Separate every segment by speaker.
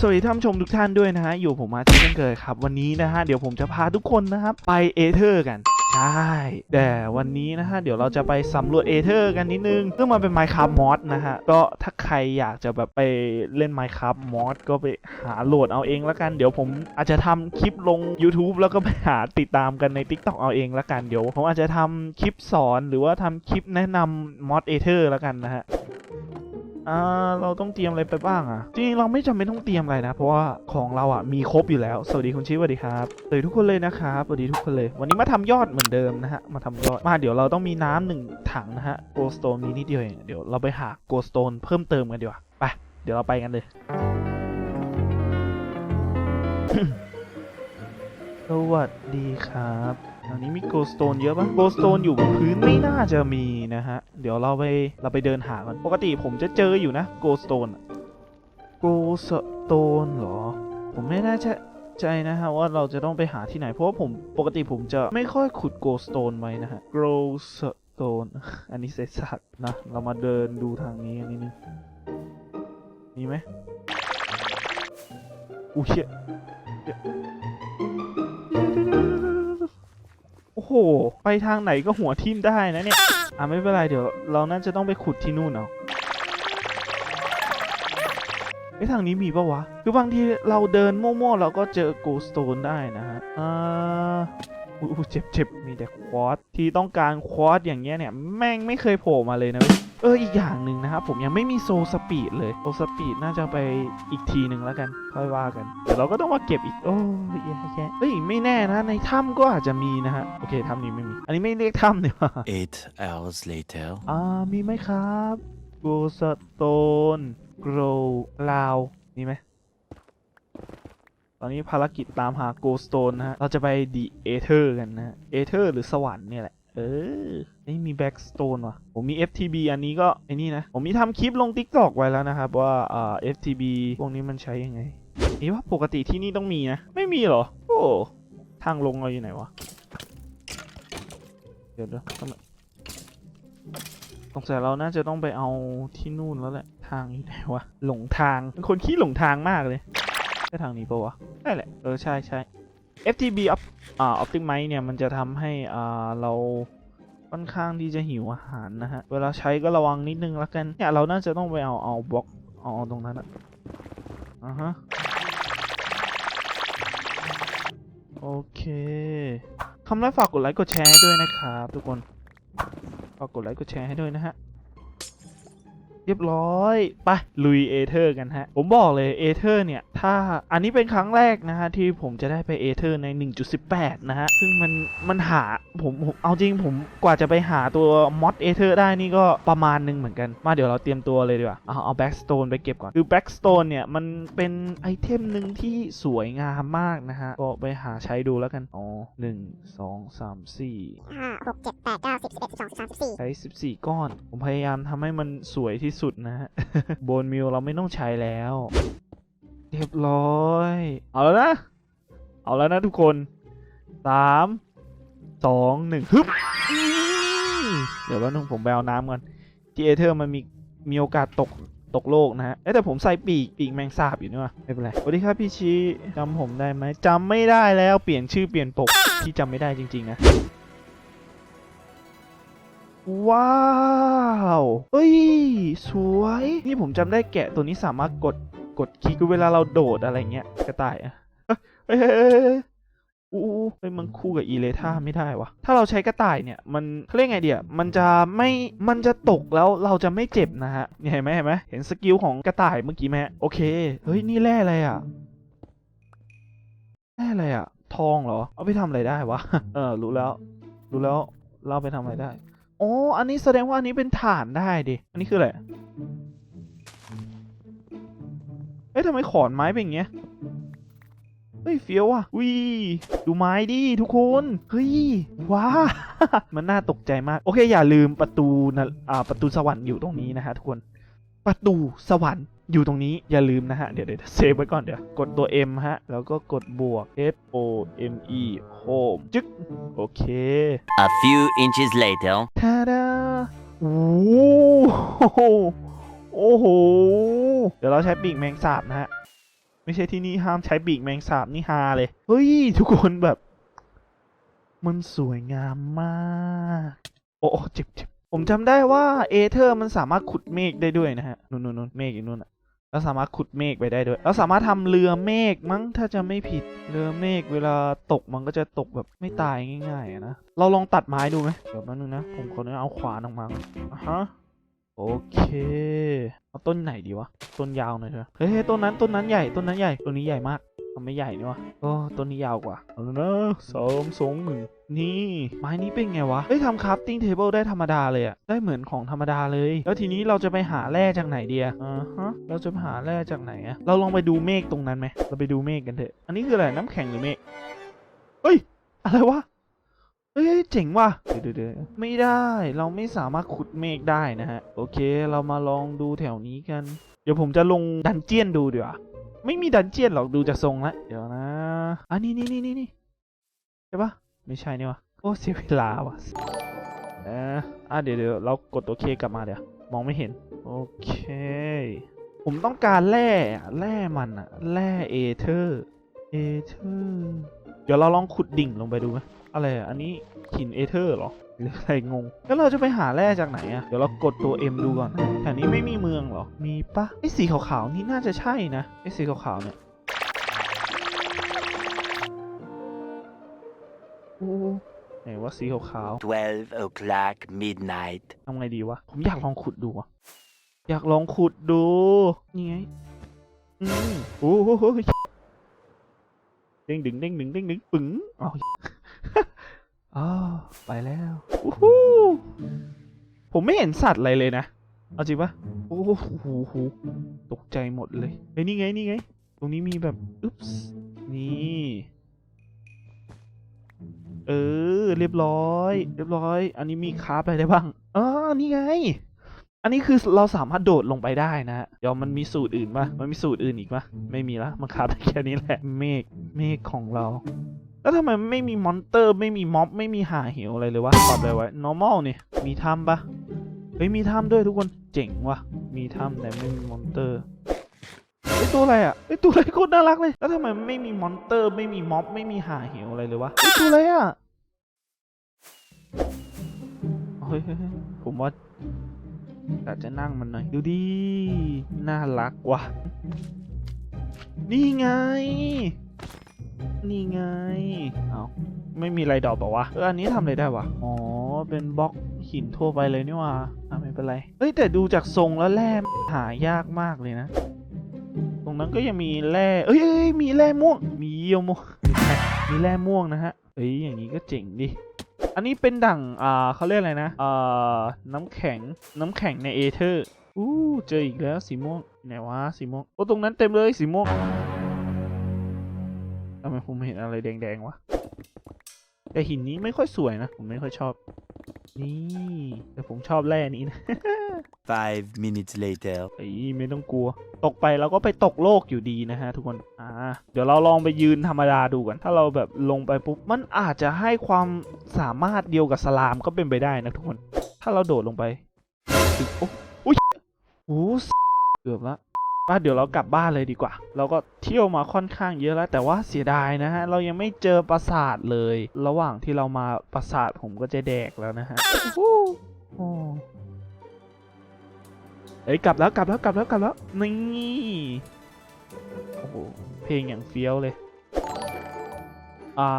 Speaker 1: สวัสดีท่านชมทุกท่านด้วยนะฮะ อยู่ผมมาที่เช่นเคยครับ วันนี้นะฮะ เดี๋ยวผมจะพาทุกคนนะครับ ไปเอเธอร์กัน ใช่ แต่วันนี้นะฮะ เดี๋ยวเราจะไปสำรวจเอเธอร์กันนิดนึง ซึ่งมันเป็น Minecraft Mod นะฮะ ก็ถ้าใครอยากจะแบบไปเล่น Minecraft Mod ก็ไปหาโหลดเอาเองแล้วกัน เดี๋ยวผมอาจจะทำคลิปลง YouTube แล้วก็ไปหาติดตามกันใน TikTok เอาเองแล้วกัน เดี๋ยวผมอาจจะทำคลิปสอนหรือว่าทำคลิปแนะนำ Mod เอเธอร์แล้วกันนะฮะ อ่าเราต้องเตรียมอะไรไปบ้างอะจริงเราไม่จำเป็นต้องเตรียมอะไรนะ เพราะว่าของเราอะมีครบอยู่แล้ว สวัสดีคุณชิสวัสดีครับสวัสดีทุกคนเลยนะครับสวัสดีทุกคนเลย วันนี้มาทำยอดเหมือนเดิมนะฮะมาทำยอดมาเดี๋ยวเราต้องมีน้ำหนึ่งถังนะฮะโกสโตนมีนิดเดียวเองเดี๋ยวเราไปหาโกสโตนเพิ่มเติมกันดีกว่าไปเดี๋ยวเราไปกันเลยสวัสดีครับ อันนี้มีโกลสโตนเยอะปะโกลสโตนอยู่บนพื้นไม่น่าจะมีนะฮะ เดี๋ยวเราไปเราไปเดินหากันปกติผมจะเจออยู่นะโกลสโตนโกลสโตนเหรอ ผมไม่แน่ใจใจนะฮะว่าเราจะต้องไปหาที่ไหนเพราะว่าผมปกติผมจะไม่ค่อยขุดโกลสโตนไว้นะฮะโกลสโตนอันนี้เศษสัตว์นะ เรามาเดินดูทางนี้กันนิดนึงมีไหมอู้เชี่ย โอ้โห ไปทางไหนก็หัวทิ่มได้นะเนี่ย อะไม่เป็นไรเดี๋ยว เราน่าจะต้องไปขุดที่นู่นเอาไอ้ทางนี้มีปะวะ คือบางทีเราเดินมั่วๆเราก็เจอโกสโตนได้นะฮะ อ่าอู้เจ็บเจ็บมีแต่ควอตที่ต้องการควอตอย่างเงี้ยเนี่ย แม่งไม่เคยโผล่มาเลยนะ เว้ยเอออีกอย่างหนึ่งนะครับผมยังไม่มีโซสปีดเลยโซสปีดน่าจะไปอีกทีหนึ่งแล้วกันค่อยว่ากัน เดี๋ยวเราก็ต้องมาเก็บอีกโอ้ยแย่แย่เฮ้ยไม่แน่นะ ในถ้ำก็อาจจะมีนะฮะโอเคถ้ำนี้ไม่มี อันนี้ไม่เรียกถ้ำเนี่ยว่ะ
Speaker 2: Eight hours later.
Speaker 1: อ่ามีไหมครับโกสโตนโกรลาวมีไหมตอนนี้ภารกิจตามหาโกสโตนนะฮะเราจะไปดีเอเธอร์กันนะเอเธอร์หรือสวรรค์เนี่ยแหละ เออไม่มีแบ็กสโตนว่ะ ผมมี FTB อันนี้ก็ไอ้นี่นะ ผมมีทำคลิปลง TikTok ไว้แล้วนะครับ ว่าอ่า FTB พวกนี้มันใช้ยังไงเอ๊ะว่าปกติที่นี่ต้องมีนะ ไม่มีเหรอ โอ้ทางลงเราอยู่ไหนวะ เดี๋ยวเดี๋ยวทำไมสงสัยเราน่าจะต้องไปเอาที่นู่นแล้วแหละ ทางอยู่ไหนวะ หลงทางเป็นคนขี้หลงทางมากเลยใช่ทางนี้ปะวะใช่แหละ เออใช่ใช่ FTB up อ่า Optic Mic เนี่ยมันจะทำให้อ่าเราค่อนข้างที่จะหิวอาหารนะฮะ เวลาใช้ก็ระวังนิดนึงแล้วกันเนี่ยเราน่าจะต้องไปเอาเอาบล็อกเอาเอาตรงนั้นอะอ่าฮะโอเคคำแรกฝากกดไลค์กดแชร์ด้วยนะครับทุกคนฝากกดไลค์กดแชร์ให้ด้วยนะฮะ เรียบร้อยไปลุยเอเธอร์กันฮะ ผมบอกเลยเอเธอร์เนี่ย ถ้าอันนี้เป็นครั้งแรกนะฮะ ที่ผมจะได้ไปเอเธอร์ใน 1.18 นะฮะ ซึ่งมันมันหาผมผมเอาจริงผมกว่าจะไปหาตัวมอดเอเธอร์ได้นี่ก็ประมาณหนึงเหมือนกัน มาเดี๋ยวเราเตรียมตัวเลยดีกว่า เอาเอาแบ็กสโตนไปเก็บก่อน คือแบ็กสโตนเนี่ย มันเป็นไอเทมหนึ่งที่สวยงามมากนะฮะ ก็ไปหาใช้ดูแล้วกัน อ๋อหนึ่งสองสามสี่
Speaker 3: ห้าหกเจ็ดแปดเก้าสิบสิบเอ็ดสิบสองสิบสามสิบสี่
Speaker 1: ใช้14ก้อน ผมพยายามทำให้มันสวยที่สุดนะฮะโบนมิลเราไม่ต้องใช้แล้ว เรียบร้อย เอาแล้วนะ เอาแล้วนะทุกคน3 2 1ฮึบอื้อเดี๋ยวแป๊บนึงผมไปเอาน้ำก่อนทีเอเธอร์มันมีมีโอกาสตกตกโลกนะฮะเอ้ยแต่ผมใส่ปีกปีกแมงสาบอยู่นี่วะไม่เป็นไรสวัสดีครับพี่ชีจำผมได้ไหมจำไม่ได้แล้วเปลี่ยนชื่อเปลี่ยนปกที่จำไม่ได้จริงๆนะ ว้าวเฮ้ย สวย นี่ผมจำได้แกะตัวนี้สามารถกดกดคลิกเวลาเราโดดอะไรเงี้ยกระต่ายอะเฮ้ยอู้อู้เฮ้ยมันคู่กับอีเลท่าไม่ได้วะถ้าเราใช้กระต่ายเนี่ย มันเขาเรียกไงเดียมันจะไม่ มันจะตกแล้วเราจะไม่เจ็บนะฮะเนี่เห็นไหมเห็นไหมเห็นสกิลของกระต่ายเมื่อกี้ไหมโอเค เฮ้ย นี่แร่อะไรอะแร่อะไรอะทองเหรอ เอาไปทำอะไรได้วะ เออ รู้แล้ว รู้แล้ว เราเอาไปทำอะไรได้ อ๋ออันนี้แสดงว่าอันนี้เป็นฐานได้ดิ อันนี้คืออะไร เอ้ยทำไมขอนไม้เป็นอย่างเงี้ย เฮ้ยเฟี้ยวอะวิดูไม้ดิทุกคน เฮ้ย ว้า มันน่าตกใจมาก โอเค อย่าลืมประตูนะอ่า ประตูสวรรค์อยู่ตรงนี้นะฮะทุกคน ประตูสวรรค์ อยู่ตรงนี้อย่าลืมนะฮะ เดี๋ยวเดี๋ยวเซฟไว้ก่อนเดี๋ยว กดตัว M ฮะ แล้วก็กดบวก F O M E home จึ๊ก โอเค
Speaker 2: A few inches later.
Speaker 1: ทาดาโอ้โหโอ้โห เดี๋ยวเราใช้ปีกแมงสาบนะฮะ ไม่ใช่ที่นี่ห้ามใช้ปีกแมงสาบนี่ฮาเลย เฮ้ย ทุกคนแบบ มันสวยงามมาก โอ้โอ้เจ็บเจ็บผมจำได้ว่าเอเธอร์มันสามารถขุดเมฆได้ด้วยนะฮะ นู่นนู่นนู่นเมฆอยู่นู่นอะ เราสามารถขุดเมฆไปได้ด้วย เราสามารถทำเรือเมฆมั้งถ้าจะไม่ผิด เรือเมฆเวลาตกมันก็จะตกแบบไม่ตายง่ายๆนะ เราลองตัดไม้ดูไหมเดี๋ยวแป๊บนึงนะ ผมขออนุญาตเอาขวานออกมาอะฮะ โอเค เอาต้นไหนดีวะ ต้นยาวหน่อยเถอะ เฮ้ยต้นนั้นต้นนั้นใหญ่ ต้นนั้นใหญ่ ต้นนี้ใหญ่มาก มันไม่ใหญ่นี่วะโอ้ต้นนี้ยาวกว่าเอาแล้วนะสองสองหนึ่งนี่ไม้นี้เป็นไงวะเฮ้ยทำคราฟติ้งเทเบิลได้ธรรมดาเลยอะได้เหมือนของธรรมดาเลย แล้วทีนี้เราจะไปหาแร่จากไหนเดียอ่าฮะเราจะไปหาแร่จากไหนอะเราลองไปดูเมฆตรงนั้นไหมเราไปดูเมฆกันเถอะ อันนี้คืออะไรน้ำแข็งหรือเมฆเฮ้ยอะไรวะเฮ้ยเจ๋งว่ะเดี๋ยวเดี๋ยวเดี๋ยวไม่ได้เราไม่สามารถขุดเมฆได้นะฮะ โอเค เรามาลองดูแถวนี้กัน เดี๋ยวผมจะลงดันเจียนดูดีกว่า ไม่มีดันเจียนหรอกดูจากทรงและเดี๋ยวนะอะนี่นี่นี่นี่นี่ใช่ปะไม่ใช่นี่วะโอ้เสียเวลาว่ะเอออะเดี๋ยวเดี๋ยวเรากดตัวเคกลับมาเดี๋ยวมองไม่เห็นโอเค ผมต้องการแร่แร่มันอะแร่เอเธอร์เอเธอร์เดี๋ยวเราลองขุดดิ่งลงไปดูไหมอะไรอันนี้หินเอเธอร์หรอ หรืออะไรงง แล้วเราจะไปหาแร่จากไหนอะเดี๋ยวเรากดตัว M ดูก่อนแถวนี้ไม่มีเมืองเหรอ มีปะไอ้สีขาวๆนี่น่าจะใช่นะไอ้สีขาวๆเนี่ยโอ้ไหนว่าสีขาว
Speaker 2: 12 o'clock midnight.
Speaker 1: ๆทำไงดีวะ ผมอยากลองขุดดูอะอยากลองขุดดู นี่ไง อืมโอ้โหเด้งดึงเด้งดึงเด้งดึงปึ๋งเอา อ้าวไปแล้วอู้หูผมไม่เห็นสัตว์อะไรเลยนะ เอาจริงปะโอ้โหหูหูตกใจหมดเลยเฮ้ยนี่ไงนี่ไง ตรงนี้มีแบบอึ๊บส์นี่เออเรียบร้อย เรียบร้อย อันนี้มีคราฟอะไรได้บ้างอ๋อนี่ไง อันนี้คือเราสามารถโดดลงไปได้นะฮะเดี๋ยวมันมีสูตรอื่นปะมันมีสูตรอื่นอีกปะไม่มีละมันคราฟได้แค่นี้แหละเมฆเมฆของเรา แล้วทำไมไม่มีมอนเตอร์ไม่มีม็อบไม่มีหาเหวอะไรเลยวะตอบเลยไว้ normal นี่มีถ้ำปะเฮ้ยมีถ้ำด้วยทุกคนเจ๋งว่ะมีถ้ำแต่ไม่มีมอนเตอร์ไอตัวอะไรอะไอตัวอะไรโคตรน่ารักเลยแล้วทำไมไม่มีมอนเตอร์ไม่มีม็อบไม่มีหาเหวอะไรเลยวะไอตัวอะไรอะเฮ้ยเฮ้ยเฮ้ยผมว่าอยากจะนั่งมันหน่อยดูดิน่ารักว่ะนี่ไง นี่ไง เอาไม่มีอะไรดอกบอกวะเอออันนี้ทำอะไรได้วะ อ๋อ เป็นบล็อกหินทั่วไปเลยนี่หว่าอะไม่เป็นไร เฮ้ย แต่ดูจากทรงแล้วแร่หายากมากเลยนะ ตรงนั้นก็ยังมีแร่เอ้ยเอ้ยมีแร่ม่วง มีเยี่ยวม่วง มีแร่ม่วงนะฮะ เอ้ย อย่างนี้ก็เจ๋งดิ อันนี้เป็นดั่ง อ่าเขาเรียกอะไรนะ อ่า น้ำแข็ง น้ำแข็งในเอเธอร์ อู้ เจออีกแล้วสีม่วง ไหนวะสีม่วง โอ้ ตรงนั้นเต็มเลยสีม่วงทำไม ผมเห็นอะไรแดงๆวะแต่หินนี้ไม่ค่อยสวยนะ ผมไม่ค่อยชอบ นี่ แต่ผมชอบแร่นี้นะ
Speaker 2: Five minutes later.
Speaker 1: ไอ้ยไม่ต้องกลัว ตกไปเราก็ไปตกโลกอยู่ดีนะฮะทุกคนอ่าเดี๋ยวเราลองไปยืนธรรมดาดูกัน ถ้าเราแบบลงไปปุ๊บ มันอาจจะให้ความสามารถเดียวกับสลามก็เป็นไปได้นะทุกคน ถ้าเราโดดลงไปถึงโอ้อุ๊ยโอ้สเกือบละ อะเดี๋ยวเรากลับบ้านเลยดีกว่า เราก็เที่ยวมาค่อนข้างเยอะแล้ว แต่ว่าเสียดายนะฮะ เรายังไม่เจอปราสาทเลย ระหว่างที่เรามาปราสาทผมก็จะแดกแล้วนะฮะโอ้โหเอ้ยกลับแล้วกลับแล้วกลับแล้วกลับแล้วนี่โอ้โหเพลงอย่างเฟี้ยวเลย อ่า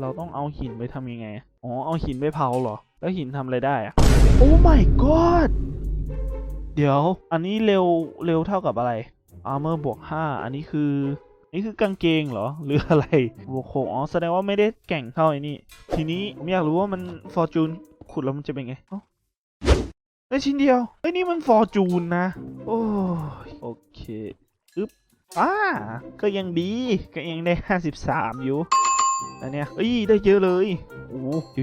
Speaker 1: เราต้องเอาหินไปทำยังไงอะอ๋อ เอาหินไปเผาเหรอ แล้วหินทำอะไรได้อะโอ้ my god เดี๋ยว อันนี้เร็วเร็วเท่ากับอะไร armor บวก5อันนี้คือนี่คือกางเกงเหรอ หรืออะไรบวกหกอ๋อแสดงว่าไม่ได้แก่งเท่าไอ้นี่ ทีนี้ผมอยากรู้ว่ามัน fortune ขุดแล้วมันจะเป็นไงเอ้าได้ชิ้นเดียวเฮ้นี่มันฟอร์จูนนะ โอ้ยโอเคอึ๊บอ่าก็ยังดีก็ยังได้ 53 อยู่ อันเนี้ยเอ้ยได้เยอะเลยโอ้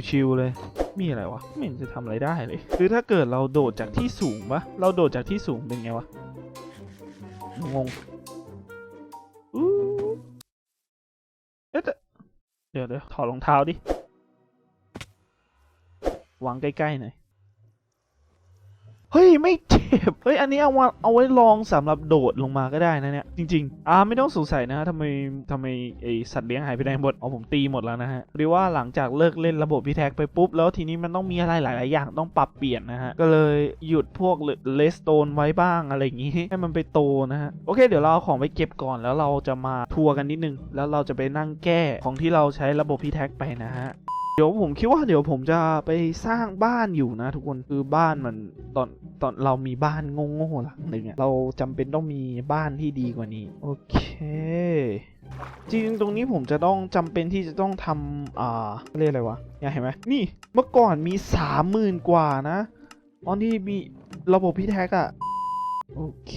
Speaker 1: ชิวๆเลย มีอะไรวะ ไม่เห็นจะทำอะไรได้เลย คือถ้าเกิดเราโดดจากที่สูงปะเราโดดจากที่สูงเป็นไงวะ งงอู้เอ๊ะเดี๋ยวเดี๋ยวถอดรองเท้าดิวางใกล้ๆหน่อย เฮ้ย ไม่เจ็บ เฮ้ย อันนี้เอามาเอาไว้ลองสำหรับโดดลงมาก็ได้นะเนี่ย จริง ๆ อ่าไม่ต้องสงสัยนะฮะทำไมทำไมไอสัตว์เลี้ยงหายไปไหนหมดอ๋อผมตีหมดแล้วนะฮะหรือว่าหลังจากเลิกเล่นระบบพีแท็กไปปุ๊บ แล้วทีนี้มันต้องมีอะไรหลาย ๆ อย่างต้องปรับเปลี่ยนนะฮะ ก็เลยหยุดพวกเลสโตนไว้บ้างอะไรอย่างงี้ ให้มันไปโตนะฮะ โอเค เดี๋ยวเราเอาของไปเก็บก่อนแล้วเราจะมาทัวร์กันนิดนึง แล้วเราจะไปนั่งแก้ของที่เราใช้ระบบพีแท็กไปนะฮะ เดี๋ยวผมคิดว่าเดี๋ยวผมจะไปสร้างบ้านอยู่นะ ทุกคนคือบ้านมันตอนตอนเรามีบ้านโง่ๆหลังหนึ่งอะเราจำเป็นต้องมีบ้านที่ดีกว่านี้ โอเคจริงๆตรงนี้ผมจะต้องจำเป็นที่จะต้องทำอ่าเรียกอะไรวะเนี่ยเห็นไหมนี่เมื่อก่อนมีสามหมื่นกว่านะตอนที่มีระบบพี่แท็กอะ โอเค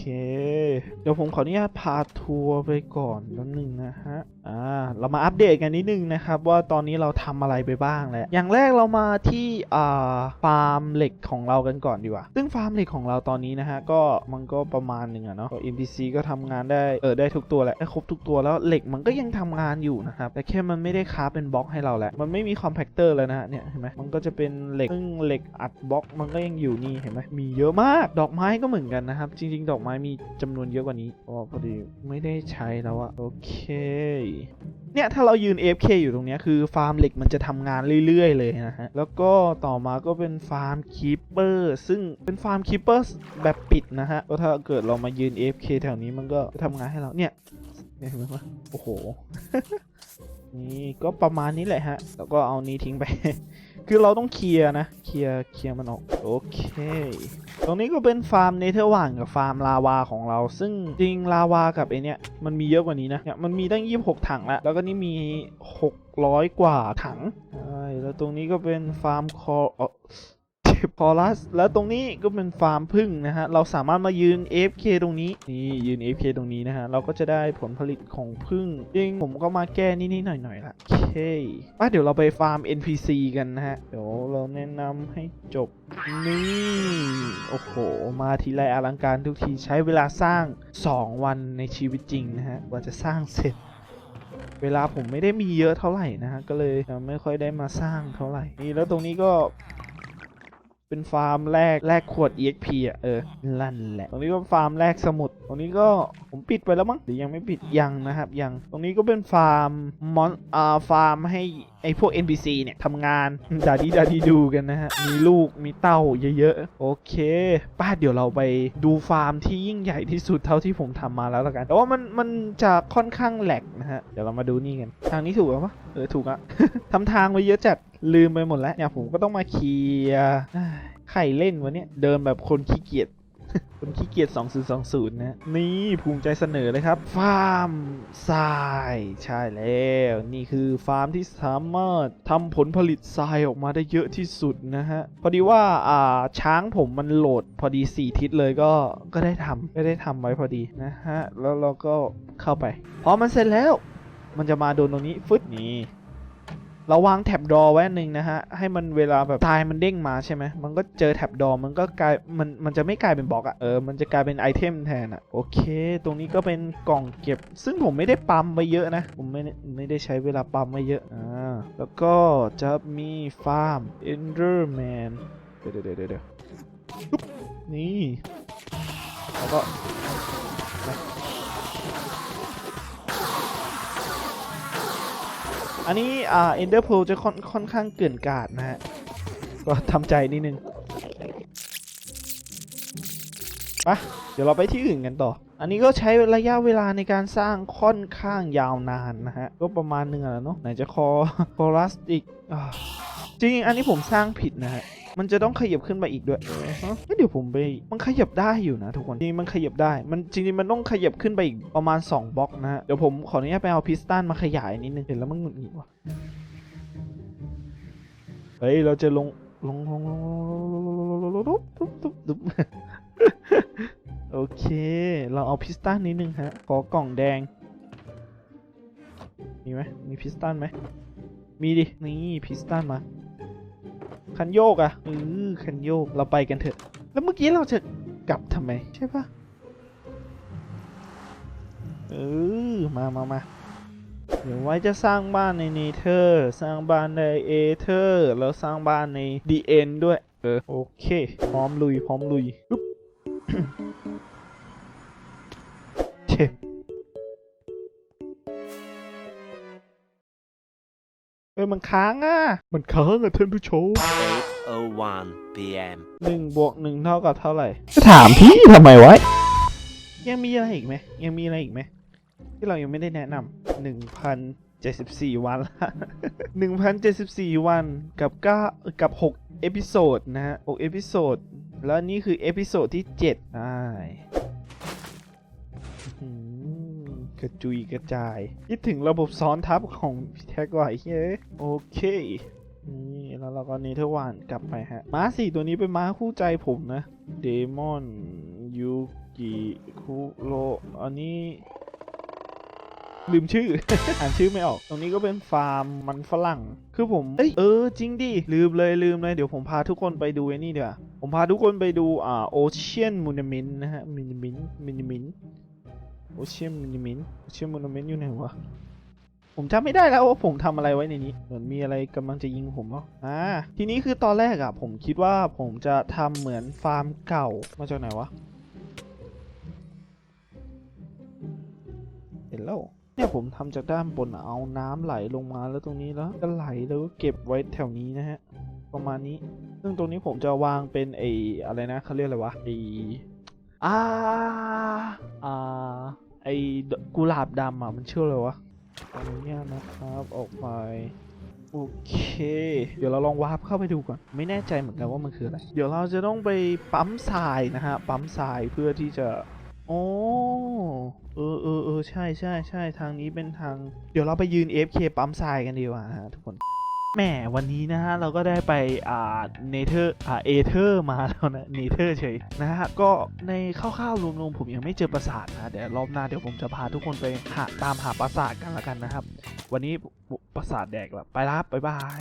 Speaker 1: เดี๋ยวผมขออนุญาตพาทัวร์ไปก่อนแป๊บนึงนะฮะ อ่า เรามาอัปเดตกันนิดนึงนะครับ ว่าตอนนี้เราทำอะไรไปบ้างแล้ว อย่างแรกเรามาที่ อ่า ฟาร์มเหล็กของเรากันก่อนดีกว่า ซึ่งฟาร์มเหล็กของเราตอนนี้นะฮะ ก็มันก็ประมาณหนึ่งอะเนาะก็ NPC ก็ทำงานได้ เออ ได้ทุกตัวแหละได้ครบทุกตัวแล้ว เหล็กมันก็ยังทำงานอยู่นะครับ แต่แค่มันไม่ได้ค้าเป็นบล็อกให้เราแหล้วมันไม่มีคอมแพคเตอร์แล้วนะฮะ เนี่ย เห็นไหมมันก็จะเป็นเหล็กซึ่งเหล็กอัดบล็อก มันก็ยังอยู่นี่ เห็นไหมมีเยอะมาก ดอกไม้ก็เหมือนกันนะครับจริง ๆ ดอกไม้มีจำนวนเยอะกว่านี้อ๋อพอดีไม่ได้ใช้แล้วอะโอเค เนี่ย ถ้าเรายืน AFK อยู่ตรงนี้คือฟาร์มเหล็กมันจะทำงานเรื่อย ๆ เลยนะฮะ แล้วก็ต่อมาก็เป็นฟาร์มคีปเปอร์ซึ่งเป็นฟาร์มคีปเปอร์แบบปิดนะฮะก็ถ้าเกิดเรามายืน AFK แถวนี้มันก็จะทำงานให้เราเนี่ยเนี่ยเห็นไหมวะโอ้โหนี่ก็ประมาณนี้แหละฮะ แล้วก็เอานี้ทิ้งไป คือเราต้องเคลียร์นะ เคลียร์ เคลียร์มันออก โอเค ตรงนี้ก็เป็นฟาร์มเนเธอร์ว่างกับฟาร์มลาวาของเรา ซึ่งจริงลาวากับไอเนี้ยมันมีเยอะกว่านี้นะ เนี่ยมันมีตั้ง 26 ถังแล้ว แล้วก็นี่มี 600 กว่าถัง ใช่ แล้วตรงนี้ก็เป็นฟาร์มคอเอ่อ พอลัส แล้วตรงนี้ก็เป็นฟาร์มพึ่งนะฮะ เราสามารถมายืน AFK ตรงนี้ นี่ยืน AFK ตรงนี้นะฮะ เราก็จะได้ผลผลิตของพึ่งจริงผมก็มาแก้นิดๆหน่อยๆละโอเคอะเดี๋ยวเราไปฟาร์ม NPC กันนะฮะ เดี๋ยวเราแนะนำให้จบนี่โอ้โห มาทีไรอลังการทุกทีใช้เวลาสร้าง 2 วันในชีวิตจริงนะฮะกว่าจะสร้างเสร็จเวลาผมไม่ได้มีเยอะเท่าไหร่นะฮะ ก็เลยไม่ค่อยได้มาสร้างเท่าไหร่ นี่แล้วตรงนี้ก็ เป็นฟาร์มแรกแรกขวด EXP อะเออลั่นแหละ ตรงนี้ก็ฟาร์มแรกสมุด ตรงนี้ก็ผมปิดไปแล้วมั้งหรือยังไม่ปิดยังนะครับ ยังตรงนี้ก็เป็นฟาร์มมอนอ่าฟาร์มให้ไอพวก NPC เนี่ยทำงานดาดีดาดีดูกันนะฮะ มีลูกมีเต้าเยอะๆ โอเคป้าเดี๋ยวเราไปดูฟาร์มที่ยิ่งใหญ่ที่สุดเท่าที่ผมทำมาแล้วละกัน แต่ว่ามันมันจะค่อนข้างแหลกนะฮะ เดี๋ยวเรามาดูนี่กัน ทางนี้ถูกปะเออถูกอะทำทางไว้เยอะจัด ลืมไปหมดแล้วเนี่ยผมก็ต้องมาเคลียร์อ้ายใครเล่นวะเนี่ยเดินแบบคนขี้เกียจคนขี้เกียจ2020 นะ นี่ภูมิใจเสนอเลยครับ ฟาร์มทราย ใช่แล้ว นี่คือฟาร์มที่สามารถทำผลผลิตทรายออกมาได้เยอะที่สุดนะฮะ พอดีว่าอ่าช้างผมมันโหลด พอดี 4 ทิศเลยก็ก็ได้ทำก็ได้ทำไว้พอดีนะฮะ แล้วเราก็เข้าไป พอมันเสร็จแล้ว มันจะมาโดนตรงนี้ฟึดนี่ เราวางแท็บดอไว้นหนึ่งนะฮะ ให้มันเวลาแบบทรายมันเด้งมาใช่ไหม มันก็เจอแท็บดอมันก็กลายมันมันจะไม่กลายเป็นบล็อกอะเออ มันจะกลายเป็นไอเทมแทนอะโอเค ตรงนี้ก็เป็นกล่องเก็บ ซึ่งผมไม่ได้ปั๊มไปเยอะนะ ผมไม่ไม่ได้ใช้เวลาปั๊มไปเยอะ อ่า แล้วก็จะมีฟาร์ม Enderman เดี๋ยวเดี๋ยวเดี๋ยวเดี๋ยวนี่ แล้วก็ อันนี้อ่า Ender Pearl จะค่อนค่อนข้างเกินกาดนะฮะ ก็ทำใจนิดนึงไปะเดี๋ยวเราไปที่อื่นกันต่อ อันนี้ก็ใช้ระยะเวลาในการสร้างค่อนข้างยาวนานนะฮะ ก็ประมาณหนึงอะเนาะไหนจะคอคอรัสติกจริงอันนี้ผมสร้างผิดนะฮะ มันจะต้องขยับขึ้นไปอีกด้วยก็เดี๋ยวผมไป มันขยับได้อยู่นะทุกคนจริงมันขยับได้ มันจริงๆมันต้องขยับขึ้นไปอีกประมาณ 2บล็อกนะเดี๋ยวผมขออนุญาตไปเอาพิสตันมาขยายนิดนึงเห็นแล้วมันหงุดหงิดว่ะเฮ้ยเราจะลงลงลงลงลงลงลงลงลงลงลงตุ๊บโอเค เราเอาพิสตันนิดนึงฮะขอกล่องแดง มีไหมมีพิสตันไหมมีดิ นี่พิสตันมา คันโยกอะเออคันโยกเราไปกันเถอะ แล้วเมื่อกี้เราจะกลับทำไม ใช่ปะเออมามามาเดี๋ยวไว้จะสร้างบ้านในนีเธอสร้างบ้านในเอเธอร์แล้วสร้างบ้านในดีเอ็นด้วย เออ โอเค พร้อมลุย พร้อมลุยเจ็บ อ้ยมันค้างอะ มันค้างอะท่านผู้ชม
Speaker 2: 8:01 p.m.
Speaker 1: หนึ่งบวกหนึ่งเท่ากับเท่าไหร่ จะถามพี่ทำไมวะ ยังมีอะไรอีกไหมยังมีอะไรอีกไหมที่เรายังไม่ได้แนะนำหนึ่งพันเจ็ดสิบสี่วันละหนึ่งพันเจ็ดสิบสี่วันกับเก้ากับหกเอพิโซดนะฮะหกเอพิโซดแล้วนี่คือเอพิโซดที่เจ็ดใช่ กระจุยกระจาย คิดถึงระบบซ้อนทับของพี่แท็กว่ะไอ้เฮ้ยโอเคนี่แล้วเราก็เนเธอร์วานกลับไปฮะ ม้าสี่ตัวนี้เป็นม้าคู่ใจผมนะเดมอนยูกิคุโรอันนี้ ลืมชื่อ อ่านชื่อไม่ออก ตรงนี้ก็เป็นฟาร์มมันฝรั่ง คือผม เอ้ยเออ จริงดิ ลืมเลยลืมเลย เดี๋ยวผมพาทุกคนไปดูไอ้นี่เดี๋ยวผมพาทุกคนไปดูอ่าโอเชียนมูนมินนะฮะมินมินมินมิน โอเชียนมินมินโอเชียนมูนมินอยู่ไหนวะ ผมจำไม่ได้แล้วว่าผมทำอะไรไว้ในนี้ เหมือนมีอะไรกำลังจะยิงผมเนาะอ่า ทีนี้คือตอนแรกอะผมคิดว่าผมจะทำเหมือนฟาร์มเก่า มาจากไหนวะเห็นแล้วเนี่ยผมทำจากด้านบนเอาน้ำไหลลงมาแล้วตรงนี้แล้วก็ไหลแล้วก็เก็บไว้แถวนี้นะฮะ ประมาณนี้ ซึ่งตรงนี้ผมจะวางเป็นไออะไรนะเขาเรียกอะไรวะไอ อ่าอ่าไอกุหลาบดำอะมันชื่ออะไรวะขออนุญาตนะครับออกไปโอเค เดี๋ยวเราลองวาร์ปเข้าไปดูก่อน ไม่แน่ใจเหมือนกันว่ามันคืออะไร เดี๋ยวเราจะต้องไปปั๊มทรายนะฮะ ปั๊มทรายเพื่อที่จะ โอ้ เออเออเออใช่ใช่ใช่ทางนี้เป็นทาง เดี๋ยวเราไปยืน AFK ปั๊มทรายกันดีกว่าฮะทุกคน แหมวันนี้นะฮะเราก็ได้ไปอ่าเนเธอร์อ่าเอเธอร์มาแล้วนะเนเธอร์เฉยนะฮะก็ในคร่าวๆรวมๆผมยังไม่เจอปราสาทนะเดี๋ยวรอบหน้าเดี๋ยวผมจะพาทุกคนไปหาตามหาปราสาทกันละกันนะครับ วันนี้ปราสาทแดกแล้วไปละบ๊ายบาย